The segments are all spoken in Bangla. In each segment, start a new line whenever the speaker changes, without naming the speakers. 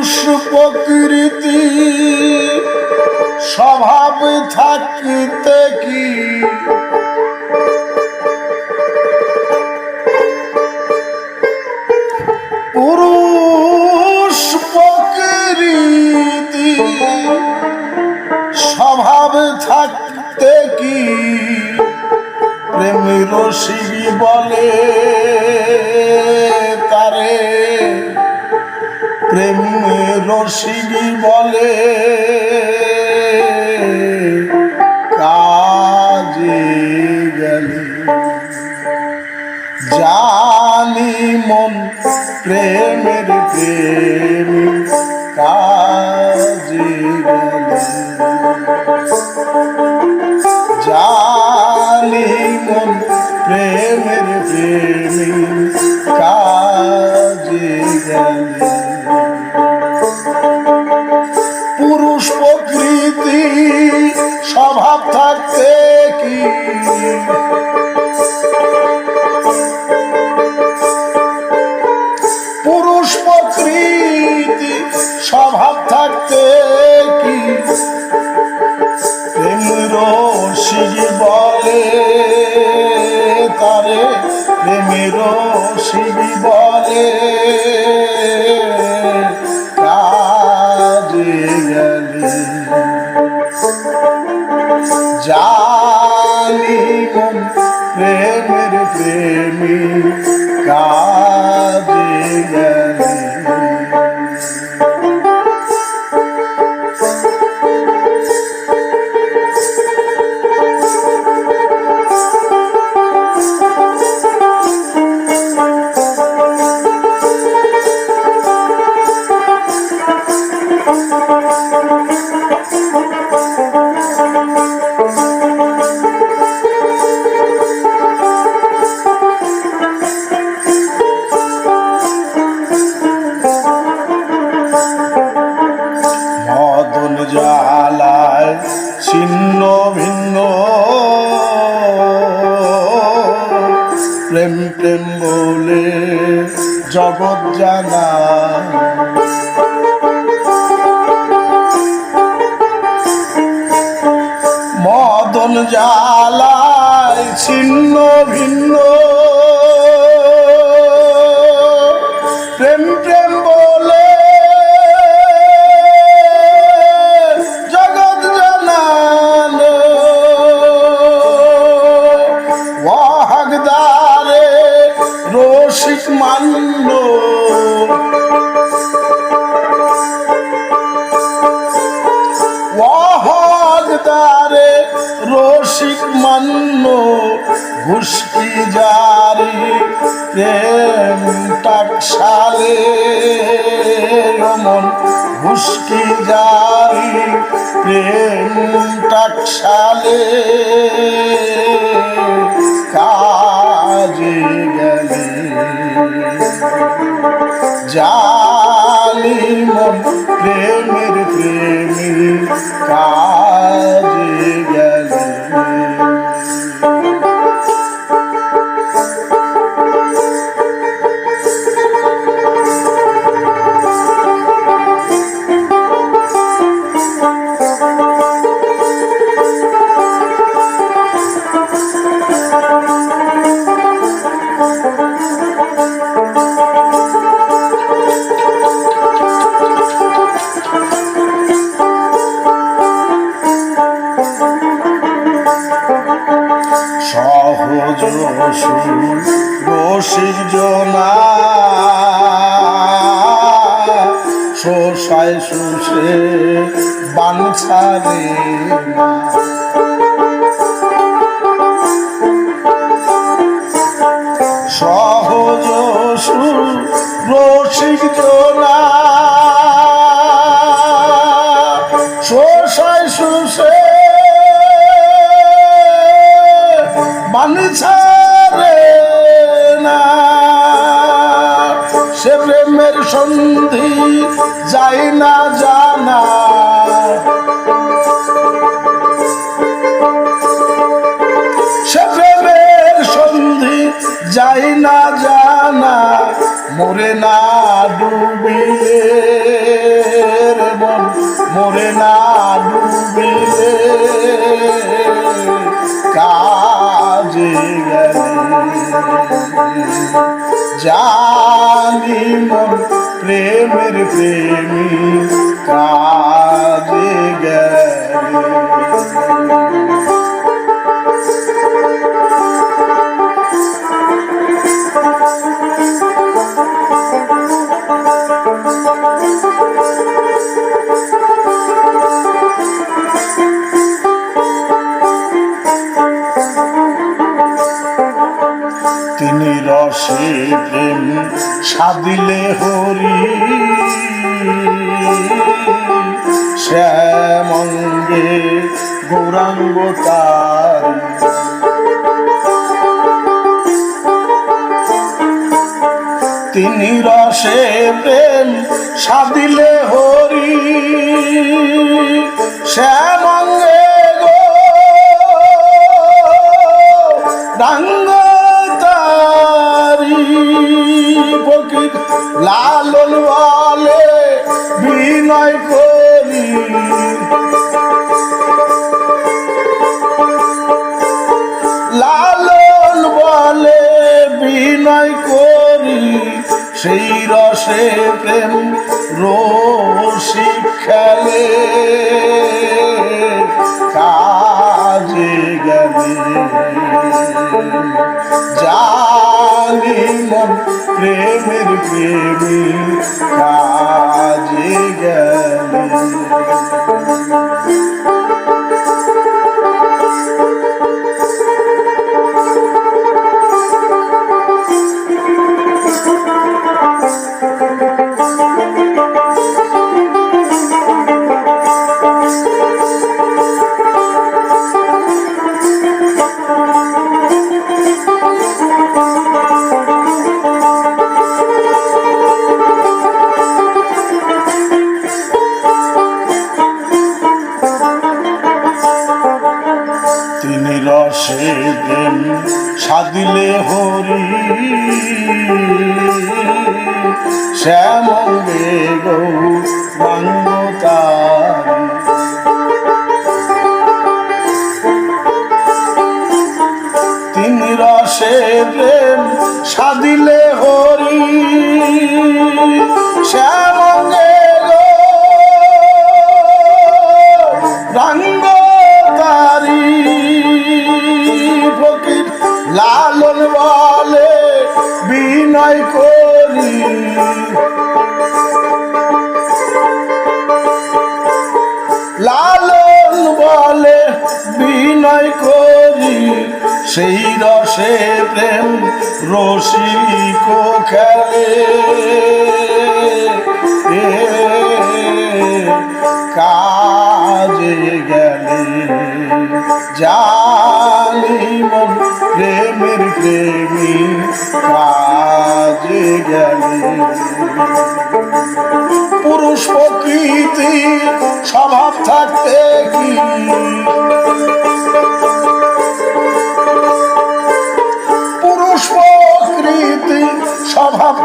পুরুষ প্রকৃতি, স্বভাব থাকিতে কি? পুরুষ প্রকৃতি, স্বভাব থাকতে কি? প্রেম রসিক বলে তারে, প্রেম রসিক বলে, কাজে গেলে জানি মন প্রেমের প্রেমী কাজে গেলে। জানি মন প্রেমের প্রেমী কাজে গেলে। Bye. প্রেম প্রেম বলে। জগৎ জানালো। ওয়াহদারে রসিক মান্য ওয়াহদারে রসিক মান্য ঘুষকি জারি প্রেম টাকশালে রমন ঘুষকি জারি প্রেম টাকশালে কাজে গেলে। জানি মন প্রেমের প্রেমী কাজে শোষায় শুষে। বাঞ্ছারে না। সে প্রেমের সন্ধি যাই না জানা। সে প্রেমের সন্ধি যাই না জানা। মরে না ডুবিলে মোরে না ডুবিলে কাজে জানি মন প্রেমের প্রেমী কাজে গেলে। তিনি রসে প্রেম সাদিলে হরি। শ্যামঙ্গে গো রাঙ্গ তারি ফকির লালন বিনয় করি। সেই রসে প্রেম রসি খেলে। কাজে গেলে জানি মন প্রেমের প্রেমী কাজে গেলে। সাদিলে হরি। শ্যাম গৌ রঙ্গ তিনি রসে প্রেম সাদিলে বিনয় করি। লালন বলে বিনয় করি সেই রসে প্রেম রসিক খেলে।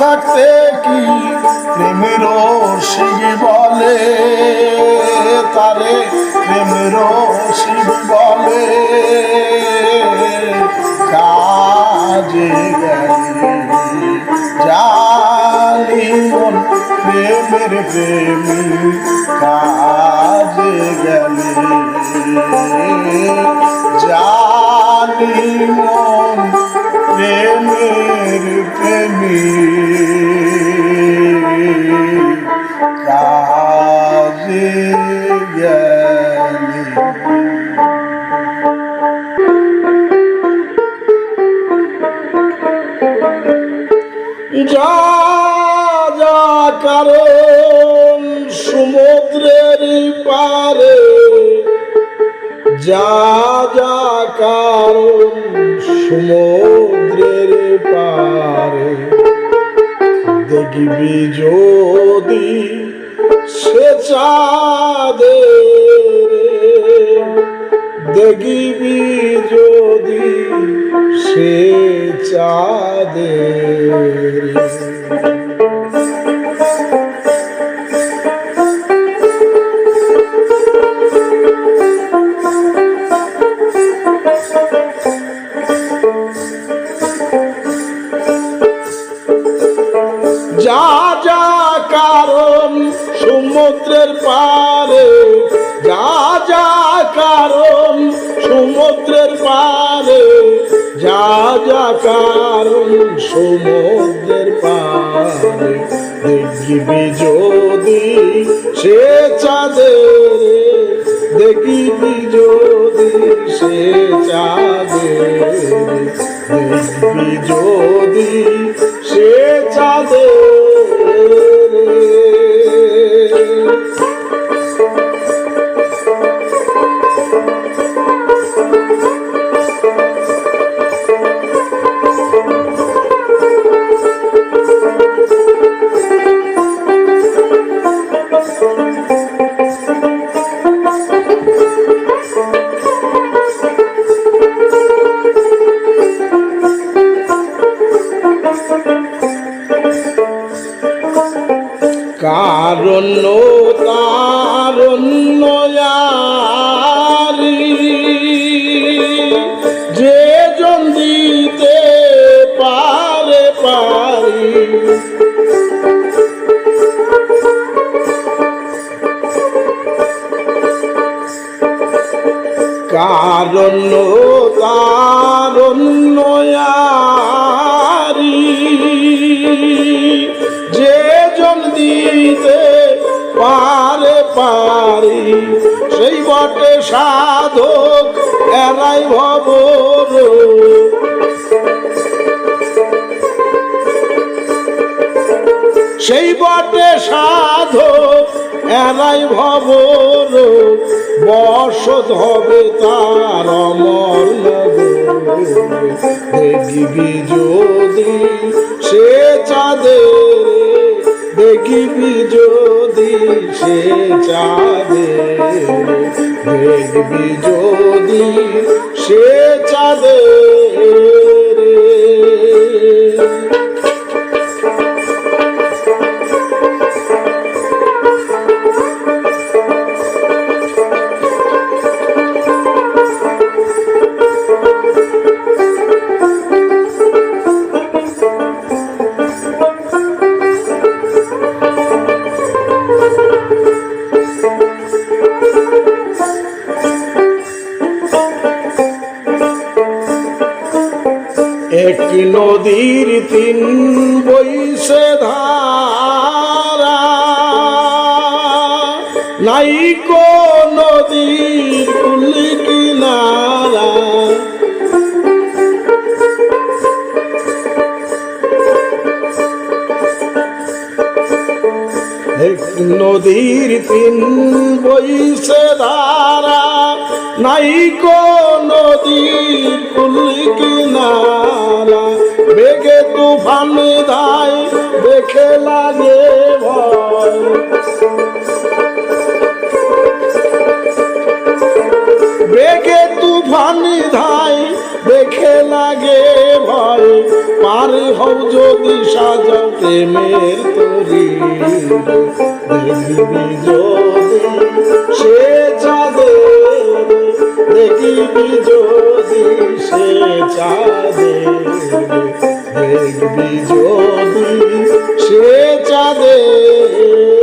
থাকতে কি প্রেমের শিব বলে? তারে প্রেমের শিব বলে। কাজে জানি মন প্রেমের প্রেমী। কাজে গেলে জানি কারণ সমুদ্রের পারে যদি সে চাঁদের দেখিবি যদি সে চাঁদের দেখবি যদি সে চাঁদের। সেই বটে সাধক, এরাই ভবর বসত হবে তার অমর দেখিবি যদি সে চাঁদের, দেখিবি যদি সে চাঁদের, দেখবি যদি সে চাঁদের। এক নদীর তিন বৈশে ধারা। নদীর তিন বৈশে ধারা। নাই কো নদীর কুল কিনারা। বেগে তুফান ধায় দেখে লাগে ভয়। বেগে তুফান ধায় হও যদি সাজা প্রেমের তরি। দেখিবি যদি সে চাঁদে, দেখিবি যদি সে চাঁদে। দেখবি যদি সে চাঁদের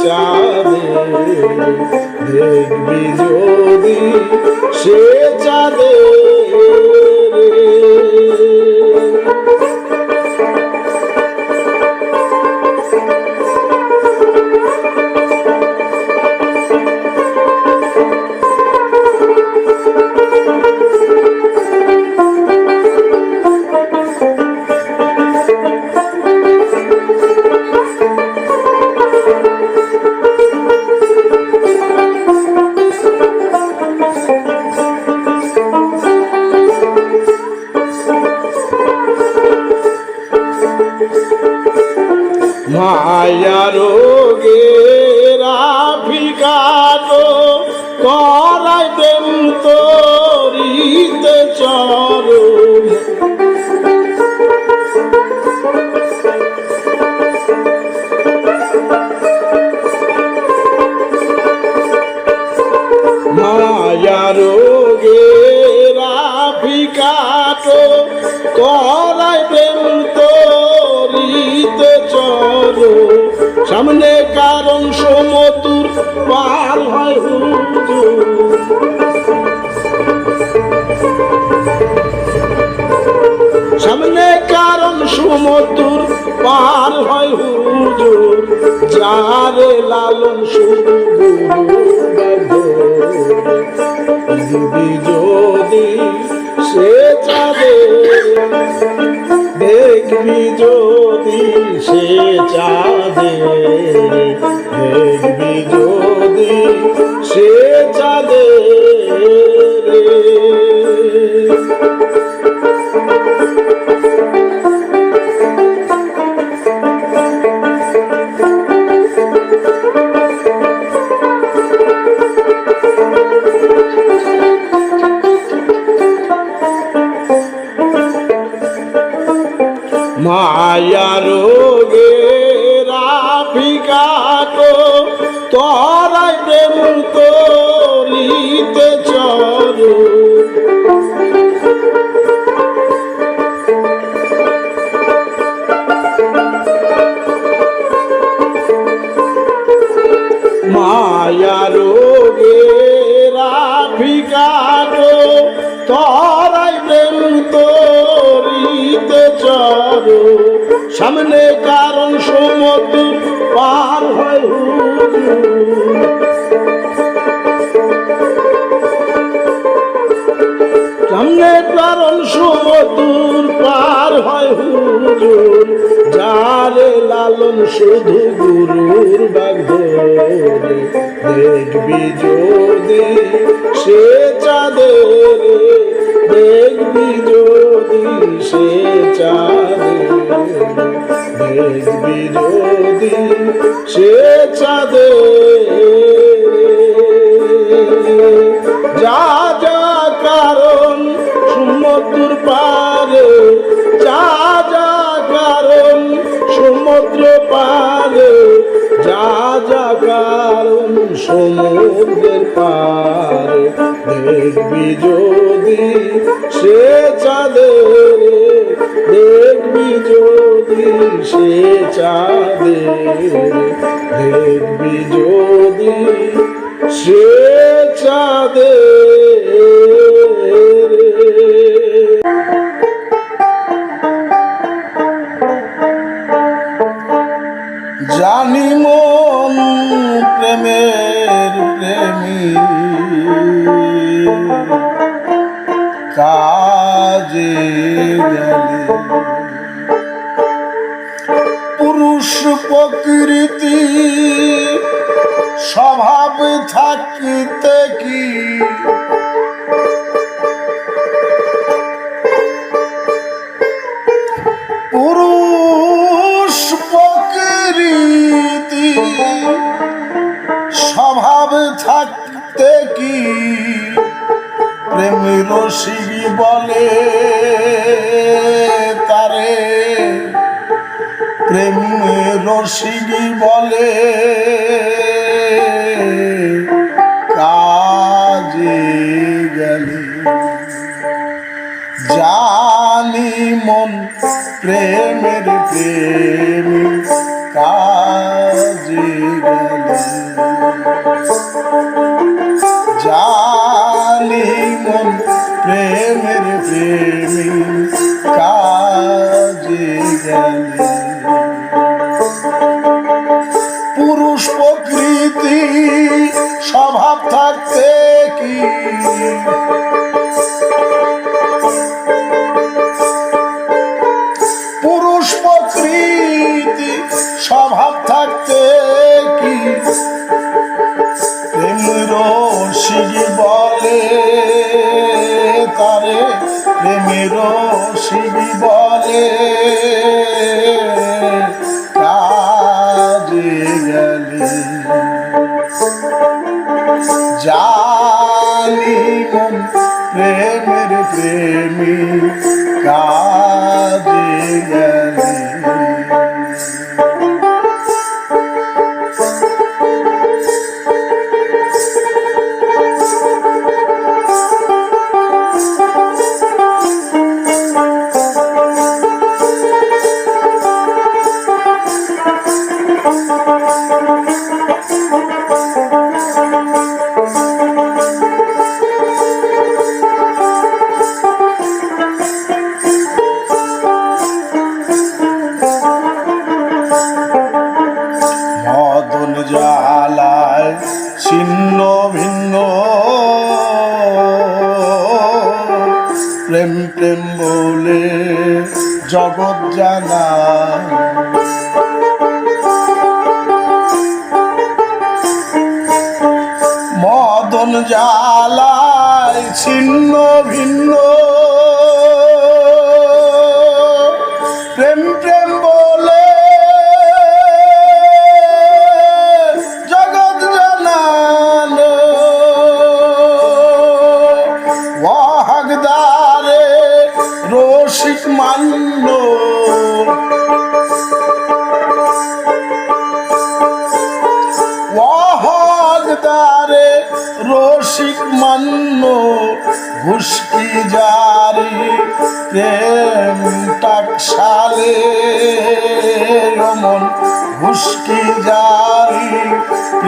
সে চাঁদের দেখবি যদি সে চাঁদের God. পার হয় হুজুর, যারে লালন শুধু যদি সে চাঁদের দেখবি যদি সে চাঁদের দেখবি যদি সে চাঁদের তরাই প্রেম তরিতে চরো। সামনে কারণ সমুদ্র পার হয় সামনে কারণ সমতুর পার হয় হুজুর। যারে লালন শুধু গুরুর বাগধরে দেখবি যদি সে চাঁদের, দেখবি যদি সে চাঁদের, দেখবি যদি সে চাঁদের। যা যা কারণ সমুদ্র পারে, যা যা কারণ, সমুদ্র পারে, যা যা কারণ, সমুদ্রের পারে। দেখবি যদি সে চাঁদের, দেখবি যদি সে চাঁদের, দেখবি যদি সে চাঁদের। প্রকৃতি স্বভাব থাকিতে কি? পুরুষ প্রকৃতি স্বভাব থাকতে কি? প্রেমের শিবি বলে প্রেম রসিক বলে কাজে গেলে জানি মন প্রেমের প্রেম কাজে গেলে। জানি মন প্রেম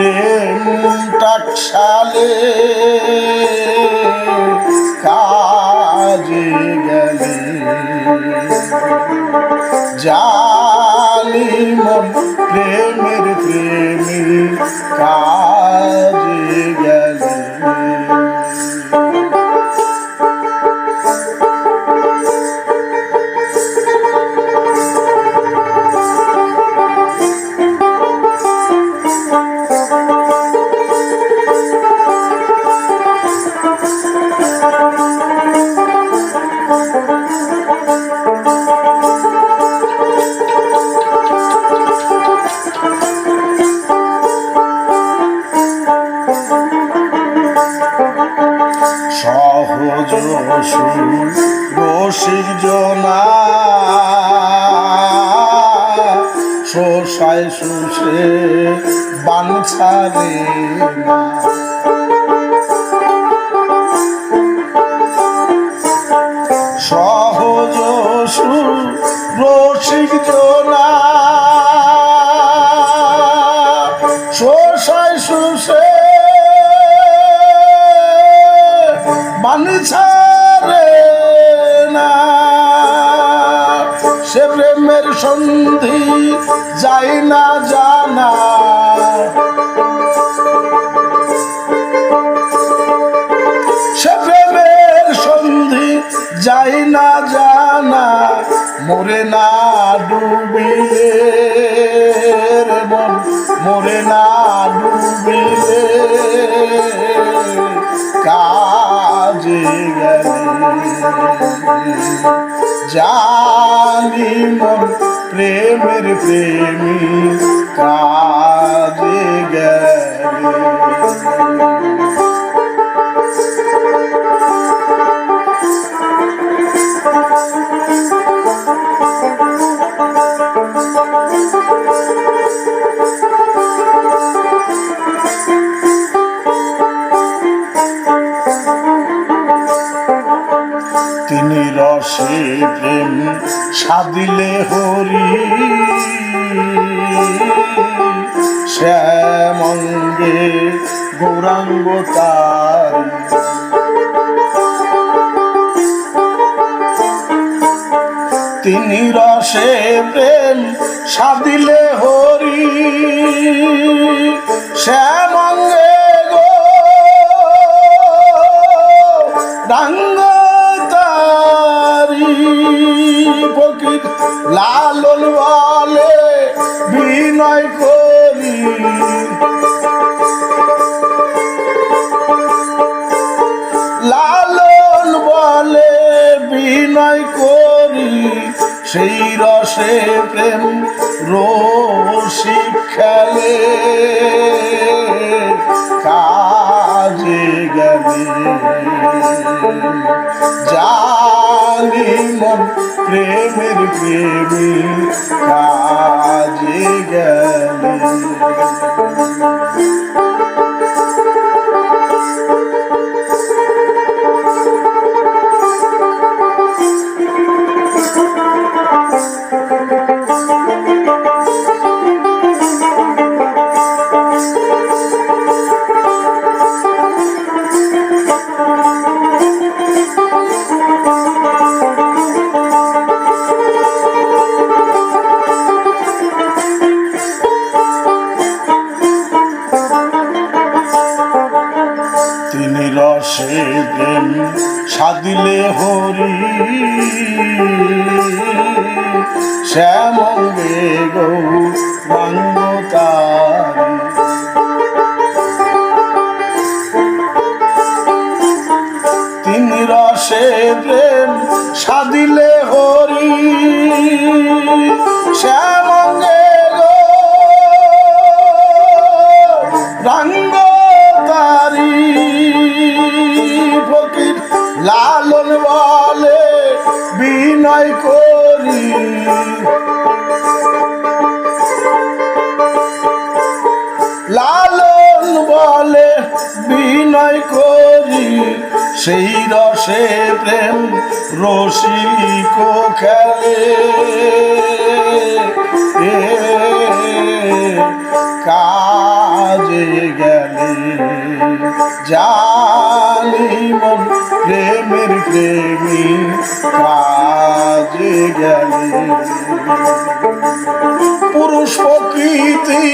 প্রেম টাকশালে। জানি মন প্রেমের প্রেমী কাজে গেলে সাদিলে হরি। শ্যামঙ্গে গৌরাঙ্গ তার। তিনি রসে প্রেম সাদিলে হরি। শ্যামঙ্গে গো রাঙ্গ ফকির লালন বলে, বিনয় করি। লালন বলে, বিনয় করি, সেই রসে প্রেম রসিক খেলে। কাজে গেলে জানি মন প্রেমের প্রেমী কাজে গেলে। প্রেম সাদিলে হরি। শ্যামঙ্গে রাঙ্গ তারি। ফকির লালন বলে বিনয় করি। লালন বলে বিনয় করি। সেই রসে প্রেম রসিক খেলে। কাজে গেলে জানি মন প্রেমের প্রেমী কাজে গেলে। পুরুষ প্রকৃতি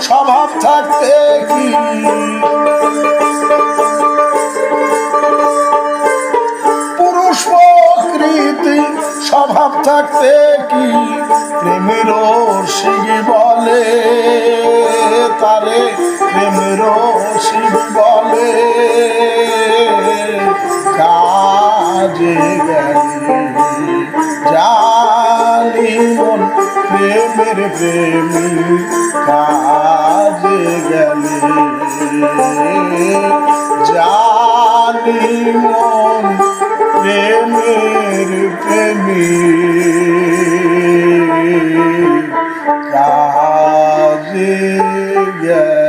স্বভাব থাকতে কি? স্বভাব থাকতে কি? প্রেমের শিব বলে, তারে প্রেমের শিব বলে। কাজে জানি মন প্রেমের প্রেমী। কাজে গেলে জানি মন প্রেমের প্রেমী কাজে গেলে